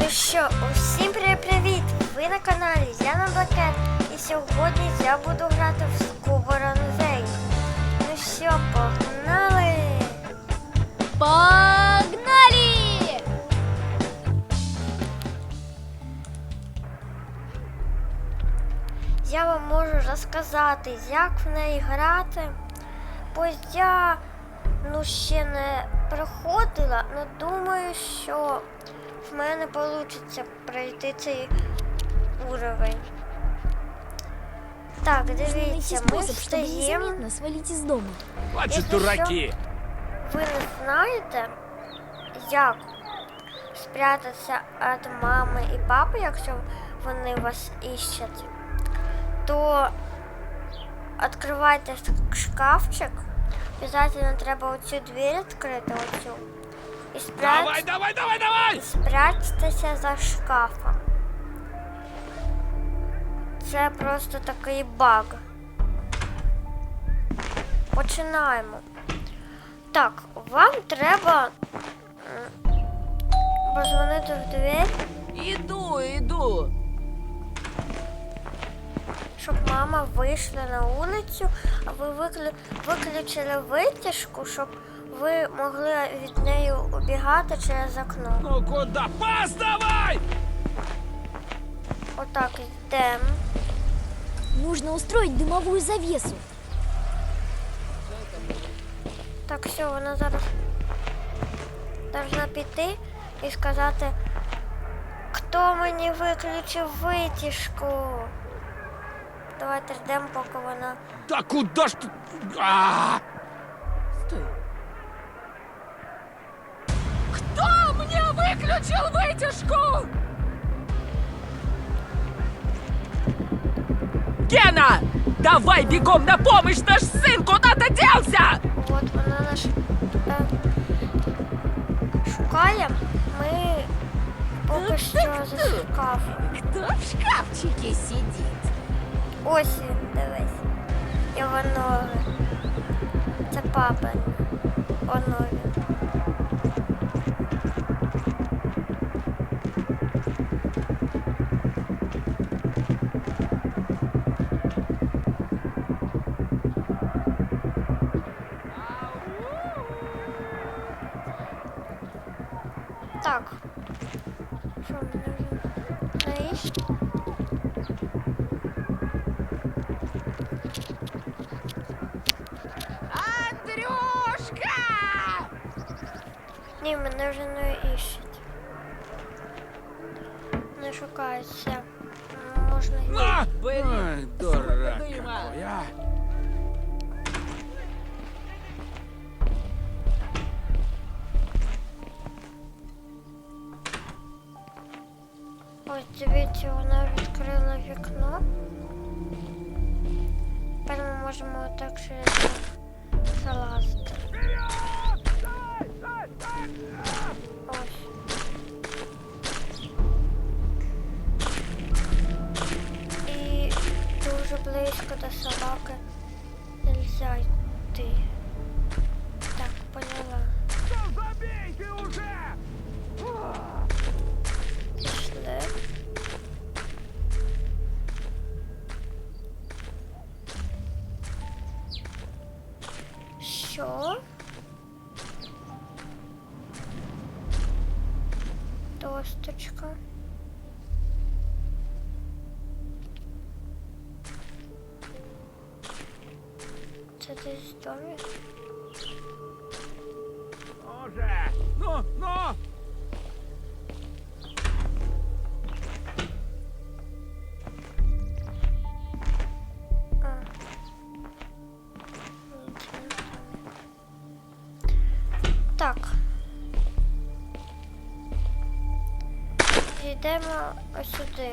Ну що, усім привіт-привіт! Ви на каналі Яна Блакет і сьогодні я буду грати в Скубора Музей. Ну що, погнали! Погнали! Я вам можу розказати, як в неї грати, бо я ну, ще не проходила, але думаю, що в мене вийде пройти цей уровень. Так, дивіться, ми встаємо. из дома. Хватит Если дураки! ви не знаєте, як спрятатися від мами і папи, якщо вони вас іщуть, то відкривайте шкафчик. Обязательно треба оцю двері відкрити, оцю. І Давай, давай, давай, давай! І спрячтеся за шкафом. Це просто такий баг. Починаємо. Так, вам треба позвонити в двері, Иду, иду. щоб мама вийшла на вулицю, а ви виклю... виключили витяжку, щоб ви могли від неї убігати через окно. Ну куда? Пас давай! Отак йдемо. Нужно устроить дымовую завесу. Так, все, вона зараз должна піти і сказати, хто мені виключив витяжку. Давайте ждемо, поки вона. Да куда ж ты? А! Выключил вытяжку? Гена! Давай бегом на помощь! Наш сын куда-то делся! От вона наш е, шукає. Ми поки що за шкафом. Кто в шкафчике сидит? Ось він, дивись. Ноги. Це папа. Оно Ні, мене вже не іщуть. Не шукаються. Можна й- На! Блин, Ай, дурак какой, а! Ось дивіться, вона відкрила вікно. Тепер ми можемо отак через Досточка. Це десь в Йдемо ось сюди.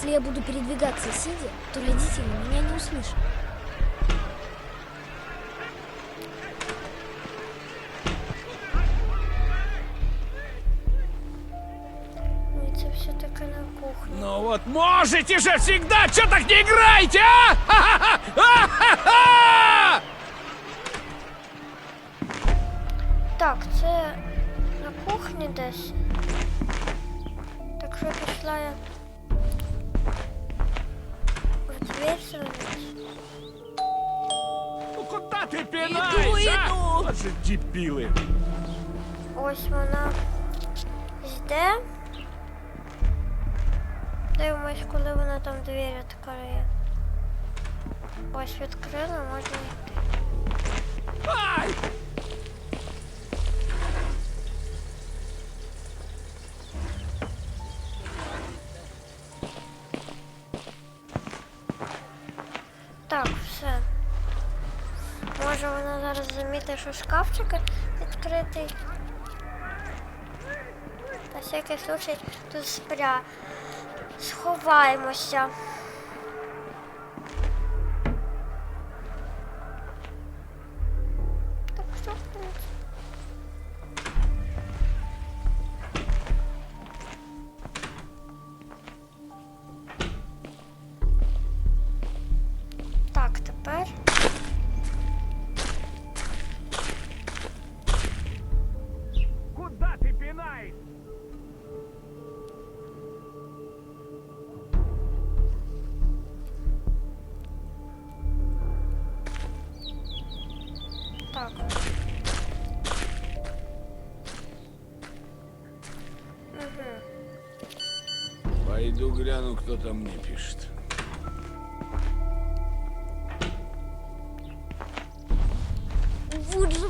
Если Если я буду передвигаться сидя, то родители меня не услышат. Ну, це все-таки на кухні. Ну вот можете же всегда! Чё так не играете, а? Ха-ха-ха! А-ха-ха! Так, це на кухні десь. Так що пішла я Ну куда ты Иду, пинаешь, а? иду. Вот же дебилы. Ось вона йде. Дивимось, коли вона там двері відкриє. Ось відкрила, можна йти. Ай! Так, все. Може вона зараз замітить, що шкафчик відкритий. На всякий случай тут спря. Сховаємося. Пойду гляну, кто там мне пишет. Вот же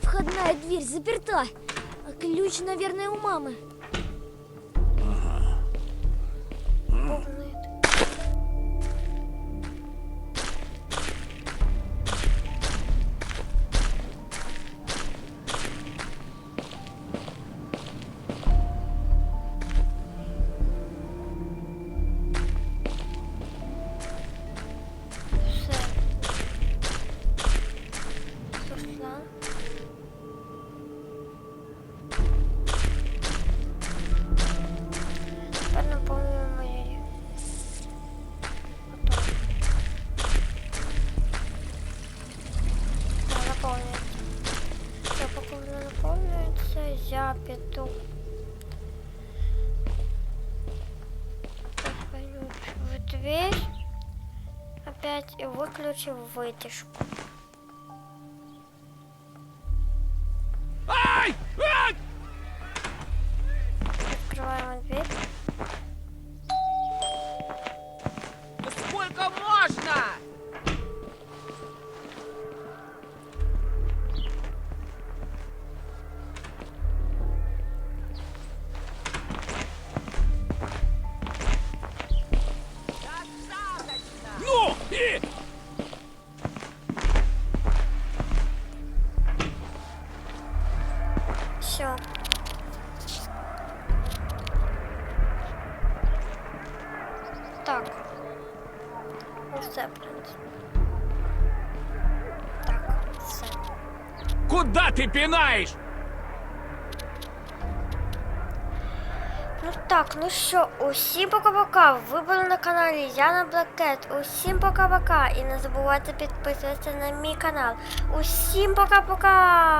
входная дверь заперта. А ключ, наверное, у мамы. Повнить. Все. Дверь. Опять и выключу вытяжку. Куда ты пинаешь? Ну так, ну що, усім пока-пока. Ви були на каналі Яна Блакет. Усім пока-пока. І не забувайте підписуватися на мій канал. Усім пока-пока!